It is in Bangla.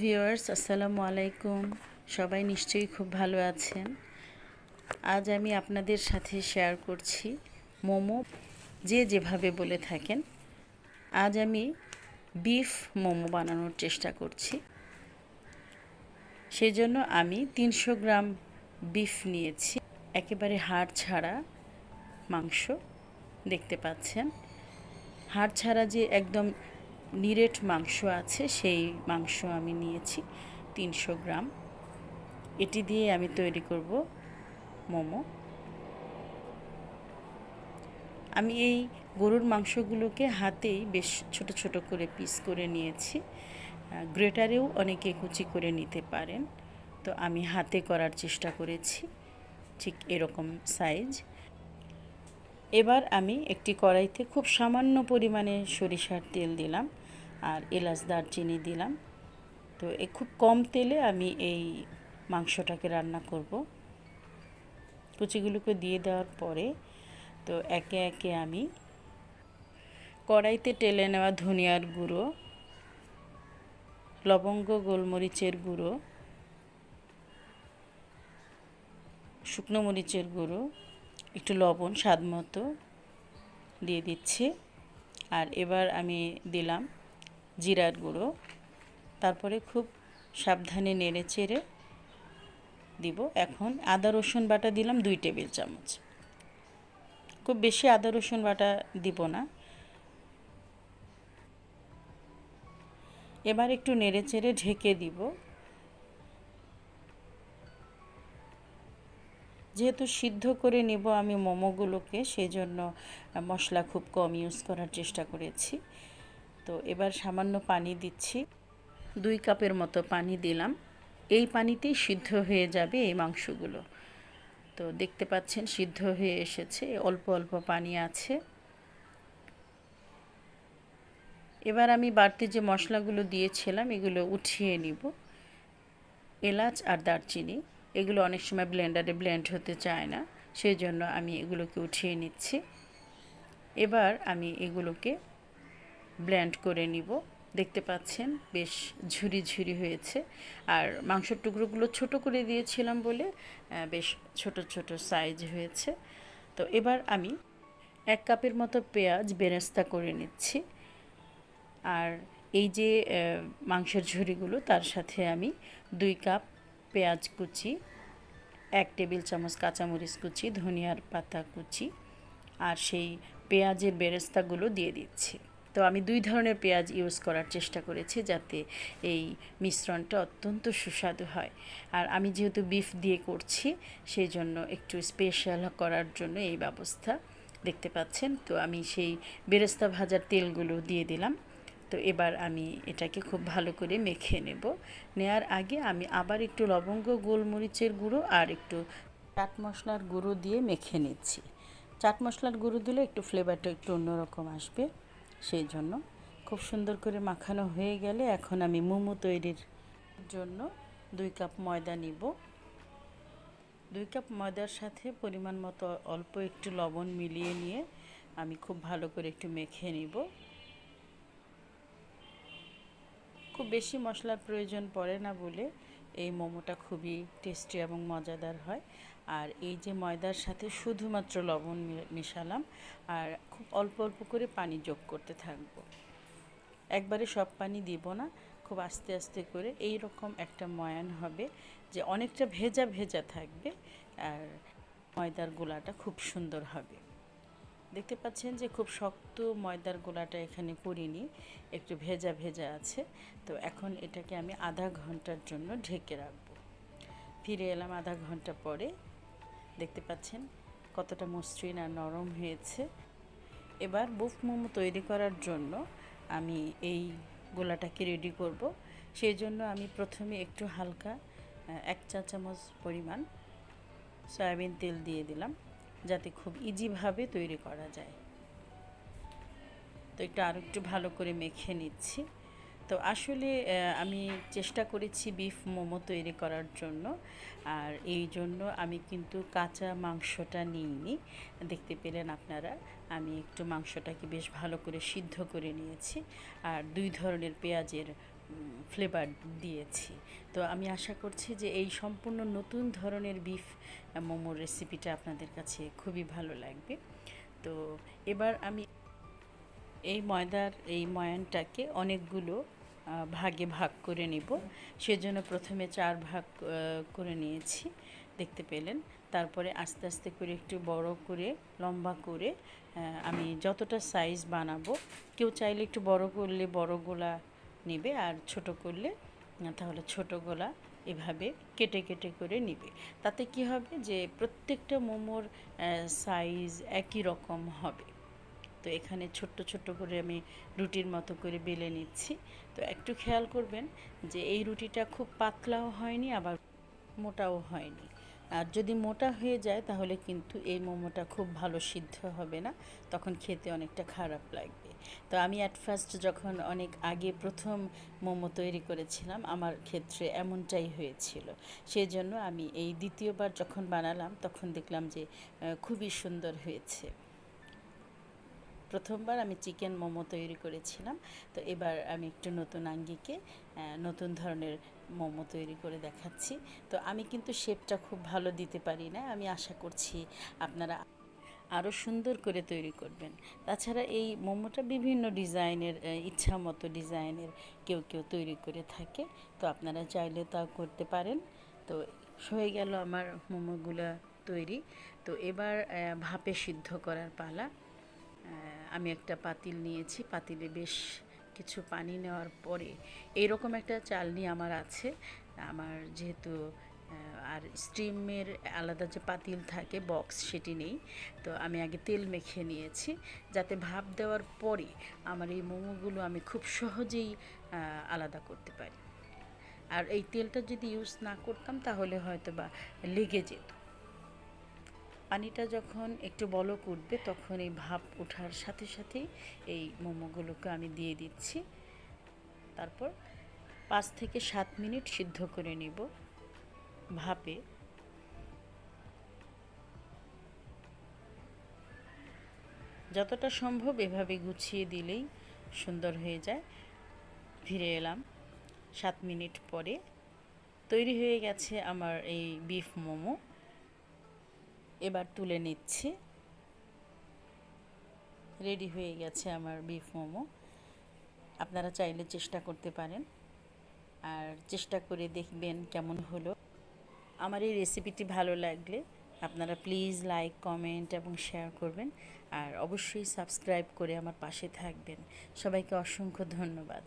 ভিউয়ার্স, আসসালামু আলাইকুম। সবাই নিশ্চয়ই খুব ভালো আছেন। আজ আমি আপনাদের সাথে শেয়ার করছি মোমো, যে যেভাবে বলে থাকেন। আজ আমি বিফ মোমো বানানোর চেষ্টা করছি। সেজন্য আমি তিনশো গ্রাম বিফ নিয়েছি। একেবারে হাড় ছাড়া মাংস দেখতে পাচ্ছেন। হাড় ছাড়া যে একদম নিরেট মাংস আছে, সেই মাংস আমি নিয়েছি, তিনশো গ্রাম। এটি দিয়ে আমি তৈরি করব মোমো। আমি এই গরুর মাংসগুলোকে হাতেই বেশ ছোট ছোট করে পিস করে নিয়েছি। গ্রেটারেও অনেকে কুচি করে নিতে পারেন। তো আমি হাতে করার চেষ্টা করেছি, ঠিক এরকম সাইজ। এবার আমি একটি কড়াইতে খুব সামান্য পরিমাণে সরিষার তেল দিলাম আর এলাচ দারচিনি দিলাম। তো এ খুব কম তেলে আমি এই মাংসটাকে রান্না করব। কুচিগুলোকে দিয়ে দেওয়ার পরে তো একে একে আমি কড়াইতে টেলে নেওয়া ধনিয়ার গুঁড়ো, লবঙ্গ, গোলমরিচের গুঁড়ো, শুকনো মরিচের গুঁড়ো একটু লবণ, স্বাদ মতো দিয়ে দিচ্ছি। আর এবার আমি দিলাম জিরার গুঁড়ো। তারপরে খুব সাবধানে নেড়ে চেড়ে দিব। এখন আদা, রসুন বাটা দিলাম দুই টেবিল চামচ। খুব বেশি আদা, রসুন বাটা দিব না। এবার একটু নেড়ে চেড়ে ঢেকে দিব। যেহেতু সিদ্ধ করে নেব আমি মোমোগুলোকে সেই জন্য মশলা খুব কম ইউজ করার চেষ্টা করেছি। তো এবার সামান্য পানি দিচ্ছি। দুই কাপের মতো পানি দিলাম। এই পানিতেই সিদ্ধ হয়ে যাবে এই মাংসগুলো। তো দেখতে পাচ্ছেন সিদ্ধ হয়ে এসেছে, অল্প অল্প পানি আছে। এবার আমি বাড়তি যে মশলাগুলো দিয়েছিলাম, এগুলো উঠিয়ে নিব। এলাচ আর দারচিনি। এগুলো অনেক সময় ব্লেন্ডারে ব্লেন্ড হতে চায় না সেই জন্য আমি এগুলোকে উঠিয়ে নিচ্ছি। এবার আমি এগুলোকে ব্লেন্ড করে নিব। দেখতে পাচ্ছেন বেশ ঝুরি ঝুরি হয়েছে। আর মাংসের টুকরোগুলো ছোট করে দিয়েছিলাম বলে বেশ ছোট ছোট সাইজ হয়েছে। তো এবার আমি এক কাপের মতো পেঁয়াজ বেরেস্তা করে নিচ্ছি। আর এই যে মাংসের ঝুড়িগুলো তার সাথে আমি দুই কাপ পেঁয়াজ কুচি, এক টেবিল চামচ কাঁচামরিচ কুচি, ধনিয়ার পাতা কুচি আর সেই পেঁয়াজের বেরেস্তাগুলো দিয়ে দিচ্ছি। তো আমি দুই ধরনের পেঁয়াজ ইউজ করার চেষ্টা করেছি যাতে এই মিশ্রণটা অত্যন্ত সুস্বাদু হয়। আর আমি যেহেতু বিফ দিয়ে করছি, সেই জন্য একটু স্পেশাল করার জন্য এই ব্যবস্থা। দেখতে পাচ্ছেন? তো আমি সেই বেরেস্তা ভাজার তেলগুলো দিয়ে দিলাম। তো এবার আমি এটাকে খুব ভালো করে মেখে নেব। নেয়ার আগে আমি আবার একটু লবঙ্গ, গোলমরিচের গুঁড়ো আর একটু চাট মশলার গুঁড়ো দিয়ে মেখে নিচ্ছি। চাট মশলার গুঁড়ো দিলে একটু ফ্লেভারটা একটু অন্যরকম আসবে, সেই জন্য। খুব সুন্দর করে মাখানো হয়ে গেলে এখন আমি মোমো তৈরির জন্য দুই কাপ ময়দা নিব। দুই কাপ ময়দার সাথে পরিমাণ মতো অল্প একটু লবণ মিলিয়ে নিয়ে আমি খুব ভালো করে একটু মেখে নিব। খুব বেশি মশলার প্রয়োজন পড়ে না বলে এই মোমোটা খুবই টেস্টি এবং মজাদার হয়। আর এই যে ময়দার সাথে শুধুমাত্র লবণ মিশালাম আর খুব অল্প অল্প করে পানি যোগ করতে থাকব। একবারে সব পানি দিব না, খুব আস্তে আস্তে করে। এই রকম একটা ময়ান হবে যে অনেকটা ভেজা ভেজা থাকবে আর ময়দার গোলাটা খুব সুন্দর হবে। দেখতে পাচ্ছেন যে খুব শক্ত ময়দার গোলাটা এখানে করিনি, একটু ভেজা ভেজা আছে। তো এখন এটাকে আমি আধা ঘণ্টার জন্য ঢেকে রাখব। ফিরে এলাম আধা ঘণ্টা পরে। দেখতে পাচ্ছেন কতটা মসৃণ আর নরম হয়েছে। এবার বুফ মোমো তৈরি করার জন্য আমি এই গোলাটাকে রেডি করব। সেই জন্য আমি প্রথমে একটু হালকা এক চা চামচ পরিমাণ সয়াবিন তেল দিয়ে দিলাম। যাতে খুব ইজিভাবে তৈরি করা যায়। তো এটা আরও একটু ভালো করে মেখে নিচ্ছি। তো আসলে আমি চেষ্টা করেছি বিফ মোমো তৈরি করার জন্য। আর এই জন্য আমি কিন্তু কাঁচা মাংসটা নিইনি। দেখতে পেলেন আপনারা, আমি একটু মাংসটাকে বেশ ভালো করে সিদ্ধ করে নিয়েছি। আর দুই ধরনের পেঁয়াজের ফ্লেভার দিয়েছি। তো আমি আশা করছি যে এই সম্পূর্ণ নতুন ধরনের বিফ মোমোর রেসিপিটা আপনাদের কাছে খুবই ভালো লাগবে। তো এবার আমি এই ময়দার, এই ময়ানটাকে অনেকগুলো ভাগে ভাগ করে নেব। সেজন্য প্রথমে চার ভাগ করে নিয়েছি, দেখতে পেলেন। তারপরে আস্তে আস্তে করে একটু বড় করে, লম্বা করে আমি যতটা সাইজ বানাবো, কেউ চাইলে একটু বড় করলে বড় গোলা নেবে আর ছোট করলে তাহলে ছোট গোলা এভাবে কেটে কেটে করে নিবে। তাতে কি হবে যে প্রত্যেকটা মোমোর সাইজ একই রকম হবে। তো এখানে ছোট্ট ছোট্ট করে আমি রুটির মতো করে বেলে নিচ্ছি। তো একটু খেয়াল করবেন যে এই রুটিটা খুব পাতলাও হয়নি, আবার মোটাও হয়নি। আর যদি মোটা হয়ে যায় তাহলে কিন্তু এই মোমোটা খুব ভালো সিদ্ধ হবে না, তখন খেতে অনেকটা খারাপ লাগবে। তো আমি অ্যাট ফার্স্ট যখন অনেক আগে প্রথম মোমো তৈরি করেছিলাম, আমার ক্ষেত্রে এমনটাই হয়েছিল। সেই জন্য আমি এই দ্বিতীয়বার যখন বানালাম, তখন দেখলাম যে খুবই সুন্দর হয়েছে। প্রথমবার আমি চিকেন মোমো তৈরি করেছিলাম, তো এবার আমি একটু নতুন আঙ্গিকে নতুন ধরনের মোমো তৈরি করে দেখাচ্ছি। তো আমি কিন্তু শেপটা খুব ভালো দিতে পারি না, আমি আশা করছি আপনারা আরও সুন্দর করে তৈরি করবেন। তাছাড়া এই মোমোটা বিভিন্ন ডিজাইনের ইচ্ছা মতো ডিজাইনের কেউ কেউ তৈরি করে থাকে। তো আপনারা চাইলে তা করতে পারেন। তো হয়ে গেল আমার মোমোগুলা তৈরি। তো এবার ভাপে সিদ্ধ করার পালা। আমি একটা পাতিল নিয়েছি। পাতিলে বেশ কিছু পানি নেওয়ার পরে এইরকম একটা চালনি আমার আছে। আমার যেহেতু আর স্টিমের আলাদা যে পাতিল থাকে, বক্স সেটি নেই। তো আমি আগে তেল মেখে নিয়েছি। যাতে ভাপ দেওয়ার পরে আমার এই মোমোগুলো আমি খুব সহজেই আলাদা করতে পারি। আর এই তেলটা যদি ইউজ না করতাম, তাহলে হয়তো বা লেগে যেত। পানিটা যখন একটু বলক উঠবে, তখন এই ভাপ ওঠার সাথে সাথেই এই মোমোগুলোকে আমি দিয়ে দিচ্ছি। তারপর পাঁচ থেকে সাত মিনিট সিদ্ধ করে নিব। ভাপে যতটা সম্ভব এভাবে গুছিয়ে দিলেই সুন্দর হয়ে যায়। ফিরে এলাম সাত মিনিট পরে। তৈরি হয়ে গেছে আমার এই বিফ মোমো। এবার তুলে নিচ্ছি। রেডি হয়ে গেছে আমার বিফ মোমো। আপনারা চাইলে চেষ্টা করতে পারেন। আর চেষ্টা করে দেখবেন কেমন হলো। আমার এই রেসিপিটি ভালো লাগলে আপনারা প্লিজ লাইক কমেন্ট এবং শেয়ার করবেন। আর অবশ্যই সাবস্ক্রাইব করে আমার পাশে থাকবেন। সবাইকে অসংখ্য ধন্যবাদ।